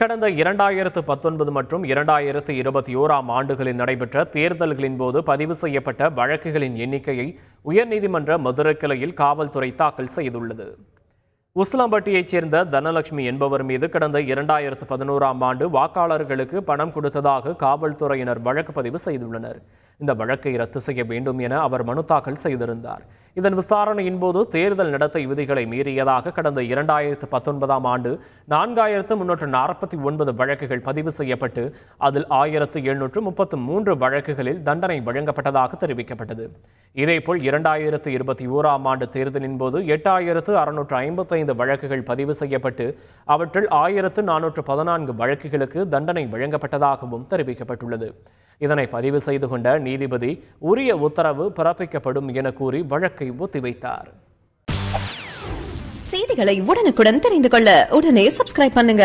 கடந்த இரண்டாயிரத்து பத்தொன்பது மற்றும் இரண்டாயிரத்து இருபத்தி ஓராம் ஆண்டுகளில் நடைபெற்ற தேர்தல்களின் போது பதிவு செய்யப்பட்ட வழக்குகளின் எண்ணிக்கையை உயர்நீதிமன்ற மதுரை கிளையில் காவல்துறை தாக்கல் செய்துள்ளது. உஸ்லாம்பட்டியைச் சேர்ந்த தனலட்சுமி என்பவர் மீது கடந்த இரண்டாயிரத்து பதினோராம் ஆண்டு வாக்காளர்களுக்கு பணம் கொடுத்ததாக காவல்துறையினர் வழக்கு பதிவு செய்துள்ளனர். இந்த வழக்கை ரத்து செய்ய வேண்டும் என அவர் மனு தாக்கல் செய்திருந்தார். இதன் விசாரணையின் போது தேர்தல் நடத்தை விதிகளை மீறியதாக கடந்த இரண்டாயிரத்து பத்தொன்பதாம் ஆண்டு நான்காயிரத்து முன்னூற்று நாற்பத்தி ஒன்பது வழக்குகள் பதிவு செய்யப்பட்டு அதில் ஆயிரத்து எழுநூற்று முப்பத்து மூன்று வழக்குகளில் தண்டனை வழங்கப்பட்டதாக தெரிவிக்கப்பட்டது. இதேபோல் இரண்டாயிரத்து இருபத்தி ஓராம் ஆண்டு தேர்தலின் போது எட்டாயிரத்து அறுநூற்று ஐம்பத்தைந்து வழக்குகள் பதிவு செய்யப்பட்டு அவற்றில் ஆயிரத்து நானூற்று பதினான்கு வழக்குகளுக்கு தண்டனை வழங்கப்பட்டதாகவும் தெரிவிக்கப்பட்டுள்ளது. இதனை பதிவு செய்து கொண்ட நீதிபதி உரிய உத்தரவு பிறப்பிக்கப்படும் என கூறி வழக்கை ஒத்திவைத்தார். செய்திகளை உடனுக்குடன் தெரிந்து கொள்ள உடனே சப்ஸ்கிரைப் பண்ணுங்க.